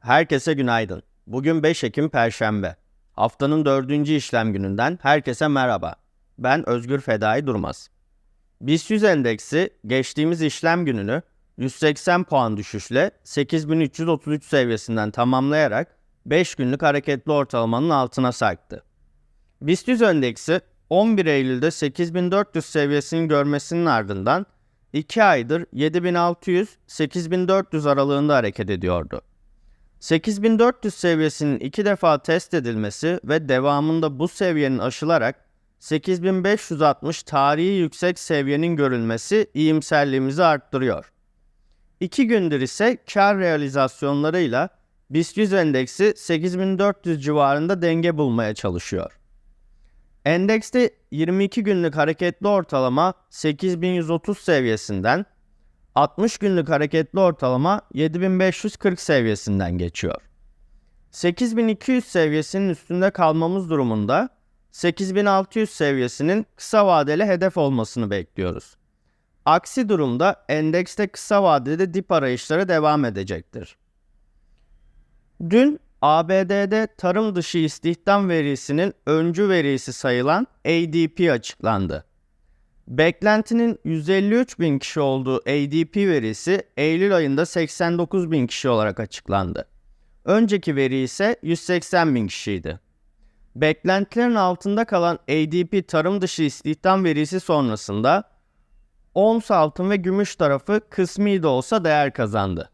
Herkese günaydın. Bugün 5 Ekim Perşembe. Haftanın dördüncü işlem gününden herkese merhaba. Ben Özgür Fedai Durmaz. BIST 100 endeksi geçtiğimiz işlem gününü 180 puan düşüşle 8333 seviyesinden tamamlayarak 5 günlük hareketli ortalamanın altına sarktı. BIST 100 endeksi 11 Eylül'de 8400 seviyesini görmesinin ardından 2 aydır 7600-8400 aralığında hareket ediyordu. 8400 seviyesinin iki defa test edilmesi ve devamında bu seviyenin aşılarak 8560 tarihi yüksek seviyenin görülmesi iyimserliğimizi arttırıyor. İki gündür ise kar realizasyonlarıyla BIST 100 endeksi 8400 civarında denge bulmaya çalışıyor. Endekste 22 günlük hareketli ortalama 8130 seviyesinden 60 günlük hareketli ortalama 7540 seviyesinden geçiyor. 8200 seviyesinin üstünde kalmamız durumunda 8600 seviyesinin kısa vadeli hedef olmasını bekliyoruz. Aksi durumda endekste kısa vadede dip arayışları devam edecektir. Dün ABD'de tarım dışı istihdam verisinin öncü verisi sayılan ADP açıklandı. Beklentinin 153 bin kişi olduğu ADP verisi Eylül ayında 89 bin kişi olarak açıklandı. Önceki veri ise 180 bin kişiydi. Beklentilerin altında kalan ADP tarım dışı istihdam verisi sonrasında ons altın ve gümüş tarafı kısmi de olsa değer kazandı.